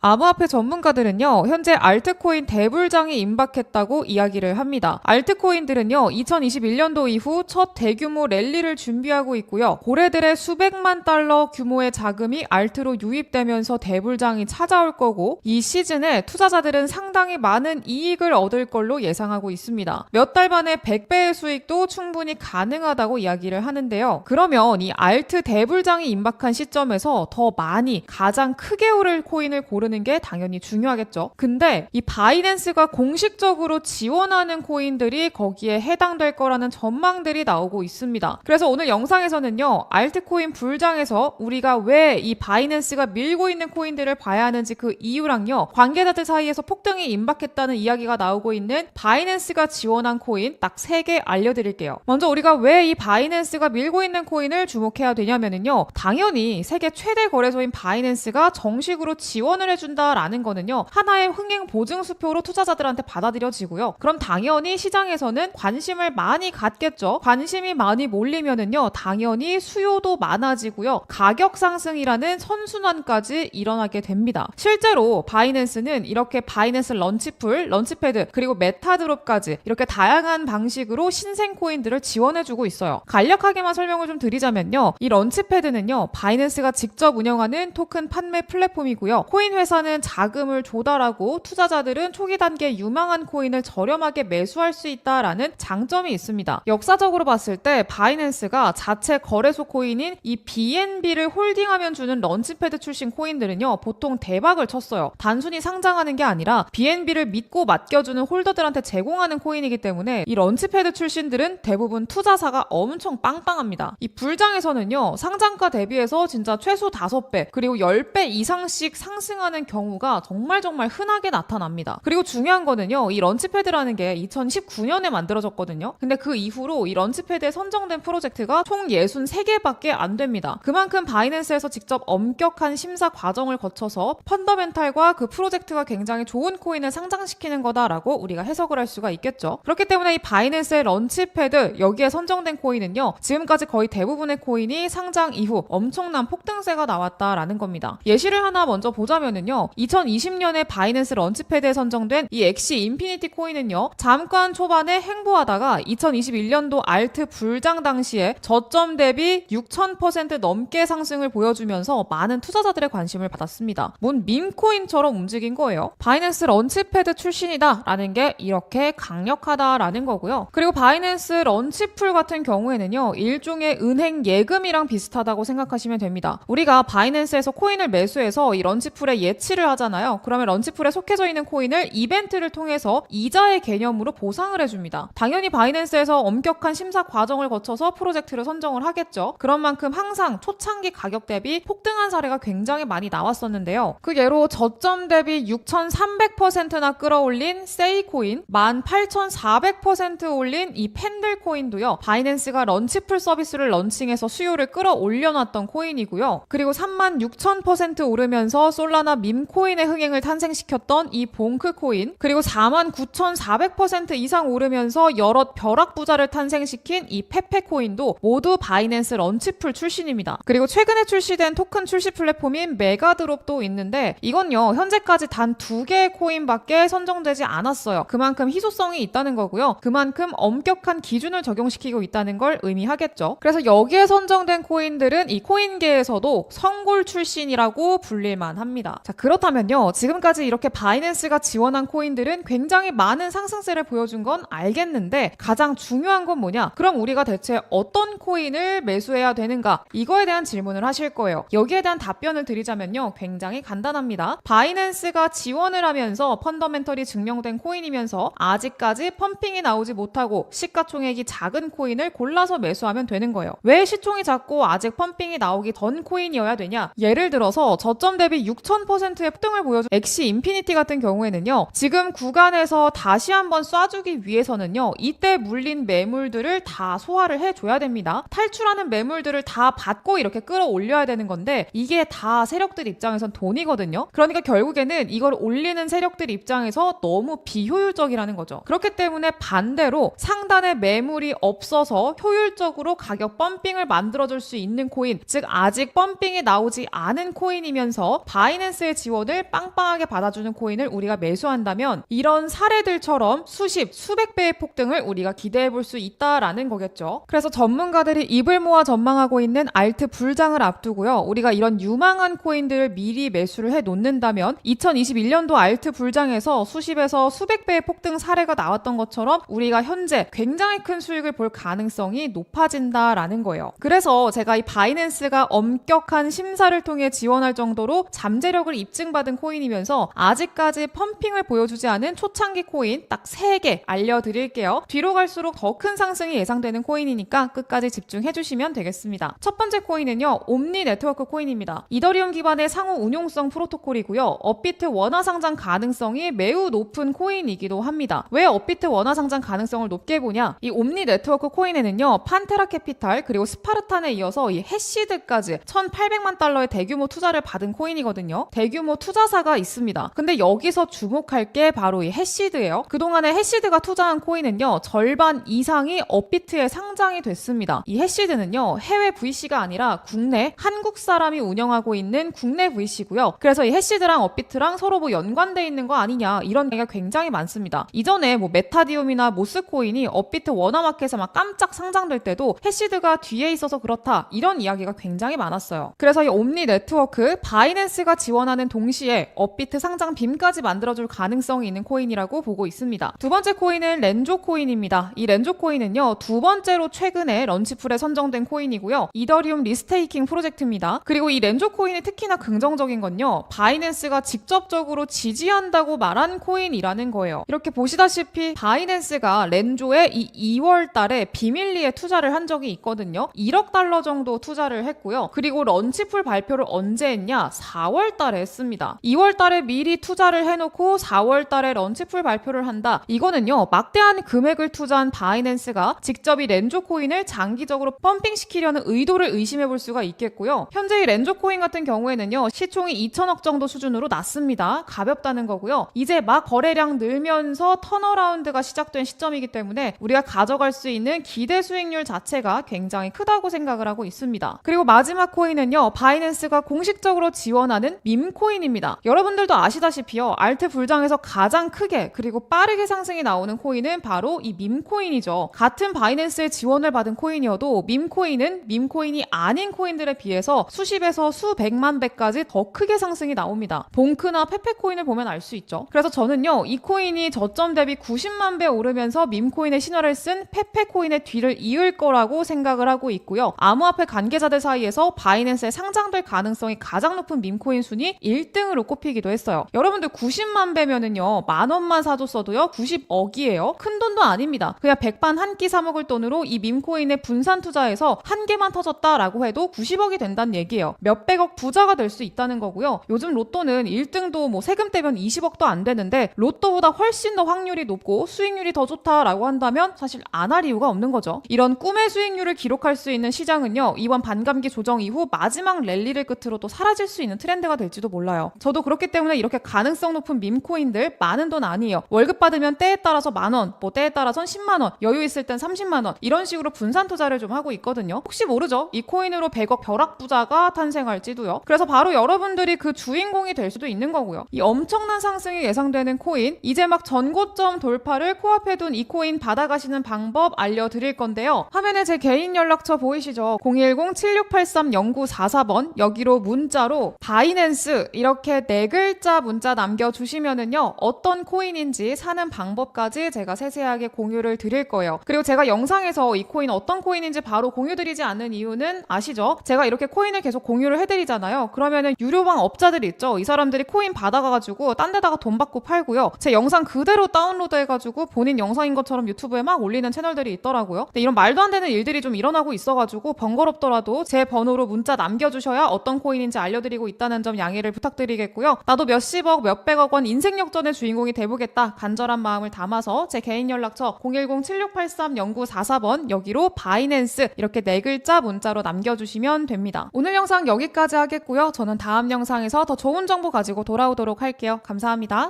암호화폐 전문가들은요, 현재 알트코인 대불장이 임박했다고 이야기를 합니다. 알트코인들은요, 2021년도 이후 첫 대규모 랠리를 준비하고 있고요. 고래들의 수백만 달러 규모의 자금이 알트로 유입되면서 대불장이 찾아올 거고, 이 시즌에 투자자들은 상당히 많은 이익을 얻을 걸로 예상하고 있습니다. 몇 달 만에 100배의 수익도 충분히 가능하다고 이야기를 하는데요. 그러면 이 알트 대불장이 임박한 시점에서 더 많이 가장 크게 오를 코인을 고르 는 게 당연히 중요하겠죠. 근데 이 바이낸스가 공식적으로 지원하는 코인들이 거기에 해당될 거라는 전망들이 나오고 있습니다. 그래서 오늘 영상에서는요, 알트코인 불장에서 우리가 왜 이 바이낸스가 밀고 있는 코인들을 봐야 하는지 그 이유랑요, 관계자들 사이에서 폭등이 임박했다는 이야기가 나오고 있는 바이낸스가 지원한 코인 딱세개 알려드릴게요. 먼저 우리가 왜 이 바이낸스가 밀고 있는 코인을 주목해야 되냐면은요, 당연히 세계 최대 거래소인 바이낸스가 정식으로 지원을 해 준다라는 거는요, 하나의 흥행 보증 수표로 투자자들한테 받아들여지고요. 그럼 당연히 시장에서는 관심을 많이 갖겠죠. 관심이 많이 몰리면은요, 당연히 수요도 많아지고요. 가격 상승이라는 선순환까지 일어나게 됩니다. 실제로 바이낸스는 이렇게 바이낸스 런치풀, 런치패드, 그리고 메타드롭까지 이렇게 다양한 방식으로 신생 코인들을 지원해주고 있어요. 간략하게만 설명을 좀 드리자면요. 이 런치패드는요, 바이낸스가 직접 운영하는 토큰 판매 플랫폼이고요. 코인 회사 는 자금을 조달하고 투자자들은 초기 단계 유망한 코인을 저렴하게 매수할 수 있다라는 장점이 있습니다. 역사적으로 봤을 때 바이낸스가 자체 거래소 코인인 이 BNB를 홀딩하면 주는 런치패드 출신 코인들은요, 보통 대박을 쳤어요. 단순히 상장하는 게 아니라 BNB를 믿고 맡겨주는 홀더들한테 제공하는 코인이기 때문에 이 런치패드 출신들은 대부분 투자사가 엄청 빵빵합니다. 이 불장에서는요, 상장가 대비해서 진짜 최소 5배, 그리고 10배 이상씩 상승하는 경우가 정말 정말 흔하게 나타납니다. 그리고 중요한 거는요, 이 런치패드라는 게 2019년에 만들어졌거든요. 근데 그 이후로 이 런치패드에 선정된 프로젝트가 총 63개밖에 안 됩니다. 그만큼 바이낸스에서 직접 엄격한 심사 과정을 거쳐서 펀더멘탈과 그 프로젝트가 굉장히 좋은 코인을 상장시키는 거다라고 우리가 해석을 할 수가 있겠죠. 그렇기 때문에 이 바이낸스의 런치패드 여기에 선정된 코인은요. 지금까지 거의 대부분의 코인이 상장 이후 엄청난 폭등세가 나왔다라는 겁니다. 예시를 하나 먼저 보자면은요. 2020년에 바이낸스 런치패드에 선정된 이 엑시 인피니티 코인은요. 잠깐 초반에 행보하다가 2021년도 알트 불장 당시에 저점 대비 6,000% 넘게 상승을 보여주면서 많은 투자자들의 관심을 받았습니다. 뭔 밈코인처럼 움직인 거예요. 바이낸스 런치패드 출신이다 라는 게 이렇게 강력하다라는 거고요. 그리고 바이낸스 런치풀 같은 경우에는요. 일종의 은행 예금이랑 비슷하다고 생각하시면 됩니다. 우리가 바이낸스에서 코인을 매수해서 이 런치풀에 예 치를 하잖아요. 그러면 런치풀에 속해져 있는 코인을 이벤트를 통해서 이자의 개념으로 보상을 해줍니다. 당연히 바이낸스에서 엄격한 심사 과정을 거쳐서 프로젝트를 선정을 하겠죠. 그런 만큼 항상 초창기 가격 대비 폭등한 사례가 굉장히 많이 나왔었는데요. 그 예로 저점 대비 6,300%나 끌어올린 세이코인, 18,400% 올린 이 팬들 코인도요. 바이낸스가 런치풀 서비스를 런칭해서 수요를 끌어올려놨던 코인이고요. 그리고 36,000% 오르면서 솔라나 밈코인의 흥행을 탄생시켰던 이 봉크 코인, 그리고 49,400% 이상 오르면서 여러 벼락 부자를 탄생시킨 이 페페 코인도 모두 바이낸스 런치풀 출신입니다. 그리고 최근에 출시된 토큰 출시 플랫폼인 메가드롭도 있는데 이건요 현재까지 단 두 개의 코인밖에 선정되지 않았어요. 그만큼 희소성이 있다는 거고요. 그만큼 엄격한 기준을 적용시키고 있다는 걸 의미하겠죠. 그래서 여기에 선정된 코인들은 이 코인계에서도 성골 출신이라고 불릴만 합니다. 자 그렇다면요 지금까지 이렇게 바이낸스가 지원한 코인들은 굉장히 많은 상승세를 보여준 건 알겠는데 가장 중요한 건 뭐냐? 그럼 우리가 대체 어떤 코인을 매수해야 되는가? 이거에 대한 질문을 하실 거예요. 여기에 대한 답변을 드리자면요. 굉장히 간단합니다. 바이낸스가 지원을 하면서 펀더멘털이 증명된 코인이면서 아직까지 펌핑이 나오지 못하고 시가총액이 작은 코인을 골라서 매수하면 되는 거예요. 왜 시총이 작고 아직 펌핑이 나오기 전 코인이어야 되냐? 예를 들어서 저점 대비 6000%의 폭등을 보여준 엑시 인피니티 같은 경우에는요. 지금 구간에서 다시 한번 쏴주기 위해서는요. 이때 물린 매물들을 다 소화를 해줘야 됩니다. 탈출하는 매물들을 다 받고 이렇게 끌어올려야 되는 건데 이게 다 세력들 입장에선 돈이거든요. 그러니까 결국에는 이걸 올리는 세력들 입장에서 너무 비효율적이라는 거죠. 그렇기 때문에 반대로 상단에 매물이 없어서 효율적으로 가격 펌핑을 만들어줄 수 있는 코인, 즉 아직 펌핑이 나오지 않은 코인이면서 바이낸스 에 바이낸스의 지원을 빵빵하게 받아주는 코인을 우리가 매수한다면 이런 사례들처럼 수십, 수백 배의 폭등을 우리가 기대해 볼 수 있다라는 거겠죠. 그래서 전문가들이 입을 모아 전망하고 있는 알트 불장을 앞두고요. 우리가 이런 유망한 코인들을 미리 매수를 해 놓는다면 2021년도 알트 불장에서 수십에서 수백 배의 폭등 사례가 나왔던 것처럼 우리가 현재 굉장히 큰 수익을 볼 가능성이 높아진다라는 거예요. 그래서 제가 이 바이낸스가 엄격한 심사를 통해 지원할 정도로 잠재력을 입증받은 코인이면서 아직까지 펌핑을 보여주지 않은 초창기 코인 딱 3개 알려드릴게요. 뒤로 갈수록 더 큰 상승이 예상되는 코인이니까 끝까지 집중해 주시면 되겠습니다. 첫 번째 코인은요. 옴니 네트워크 코인입니다. 이더리움 기반의 상호 운용성 프로토콜이고요. 업비트 원화 상장 가능성이 매우 높은 코인이기도 합니다. 왜 업비트 원화 상장 가능성을 높게 보냐? 이 옴니 네트워크 코인에는요. 판테라 캐피탈 그리고 스파르탄에 이어서 이 해시드까지 1,800만 달러의 대규모 투자를 받은 코인이거든요. 대 규모 투자사가 있습니다. 근데 여기서 주목할 게 바로 이 해시드예요. 그동안에 해시드가 투자한 코인은요. 절반 이상이 업비트에 상장이 됐습니다. 이 해시드는요. 해외 VC가 아니라 국내 한국 사람이 운영하고 있는 국내 VC고요. 그래서 이 해시드랑 업비트랑 서로 뭐 연관돼 있는 거 아니냐 이런 얘기가 굉장히 많습니다. 이전에 뭐 메타디움이나 모스코인이 업비트 원화마켓에 막 깜짝 상장될 때도 해시드가 뒤에 있어서 그렇다 이런 이야기가 굉장히 많았어요. 그래서 이 옴니 네트워크 바이낸스가 지원하는 동시에 업비트 상장 빔까지 만들어줄 가능성이 있는 코인이라고 보고 있습니다. 두 번째 코인은 렌조 코인입니다. 이 렌조 코인은요 두 번째로 최근에 런치풀에 선정된 코인이고요. 이더리움 리스테이킹 프로젝트입니다. 그리고 이 렌조 코인이 특히나 긍정적인 건요 바이낸스가 직접적으로 지지한다고 말한 코인이라는 거예요. 이렇게 보시다시피 바이낸스가 렌조에 이 2월 달에 비밀리에 투자를 한 적이 있거든요. 1억 달러 정도 투자를 했고요. 그리고 런치풀 발표를 언제 했냐? 4월 달에 했습니다. 2월 달에 미리 투자를 해놓고 4월 달에 런치풀 발표를 한다. 이거는요, 막대한 금액을 투자한 바이낸스가 직접 이 렌조 코인을 장기적으로 펌핑시키려는 의도를 의심해 볼 수가 있겠고요. 현재 이 렌조 코인 같은 경우에는요, 시총이 2천억 정도 수준으로 낮습니다. 가볍다는 거고요. 이제 막 거래량 늘면서 턴어라운드가 시작된 시점이기 때문에 우리가 가져갈 수 있는 기대 수익률 자체가 굉장히 크다고 생각을 하고 있습니다. 그리고 마지막 코인은요, 바이낸스가 공식적으로 지원하는 밈 코인입니다. 여러분들도 아시다시피요, 알트 불장에서 가장 크게 그리고 빠르게 상승이 나오는 코인은 바로 이 밈코인이죠. 같은 바이낸스의 지원을 받은 코인이어도 밈코인은 밈코인이 아닌 코인들에 비해서 수십에서 수백만 배까지 더 크게 상승이 나옵니다. 봉크나 페페코인을 보면 알 수 있죠. 그래서 저는요, 이 코인이 저점 대비 90만 배 오르면서 밈코인의 신화를 쓴 페페코인의 뒤를 이을 거라고 생각을 하고 있고요. 암호화폐 관계자들 사이에서 바이낸스에 상장될 가능성이 가장 높은 밈코인 순위 1등으로 꼽히기도 했어요. 여러분들 90만 배면은요, 만 원만 사줬어도요, 90억이에요. 큰 돈도 아닙니다. 그냥 백반 한 끼 사 먹을 돈으로 이 밈코인에 분산 투자해서 한 개만 터졌다라고 해도 90억이 된다는 얘기예요. 몇백억 부자가 될 수 있다는 거고요. 요즘 로또는 1등도 뭐 세금 떼면 20억도 안 되는데 로또보다 훨씬 더 확률이 높고 수익률이 더 좋다라고 한다면 사실 안 할 이유가 없는 거죠. 이런 꿈의 수익률을 기록할 수 있는 시장은요. 이번 반감기 조정 이후 마지막 랠리를 끝으로 또 사라질 수 있는 트렌드가 될지도 몰라요. 저도 그렇기 때문에 이렇게 가능성 높은 밈코인들 많은 돈 아니에요. 월급 받으면 때에 따라서 만 원, 뭐 때에 따라선 10만 원, 여유 있을 땐 30만 원 이런 식으로 분산 투자를 좀 하고 있거든요. 혹시 모르죠? 이 코인으로 100억 벼락 부자가 탄생할지도요. 그래서 바로 여러분들이 그 주인공이 될 수도 있는 거고요. 이 엄청난 상승이 예상되는 코인 이제 막 전고점 돌파를 코앞에 둔 이 코인 받아가시는 방법 알려드릴 건데요. 화면에 제 개인 연락처 보이시죠? 010-7683-0944번 여기로 문자로 바이낸스 이렇게 네 글자 문자 남겨주시면은요. 어떤 코인인지 사는 방법까지 제가 세세하게 공유를 드릴 거예요. 그리고 제가 영상에서 이 코인 어떤 코인인지 바로 공유드리지 않는 이유는 아시죠? 제가 이렇게 코인을 계속 공유를 해드리잖아요. 그러면은 유료방 업자들이 있죠. 이 사람들이 코인 받아가가지고 딴 데다가 돈 받고 팔고요. 제 영상 그대로 다운로드 해가지고 본인 영상인 것처럼 유튜브에 막 올리는 채널들이 있더라고요. 근데 이런 말도 안 되는 일들이 좀 일어나고 있어가지고 번거롭더라도 제 번호로 문자 남겨주셔야 어떤 코인인지 알려드리고 있다는 점 양해 를 부탁드리겠고요. 나도 몇십억, 몇백억 원 인생 역전의 주인공이 돼보겠다 간절한 마음을 담아서 제 개인 연락처 010-7683-0944번 여기로 바이낸스 이렇게 네 글자 문자로 남겨주시면 됩니다. 오늘 영상 여기까지 하겠고요. 저는 다음 영상에서 더 좋은 정보 가지고 돌아오도록 할게요. 감사합니다.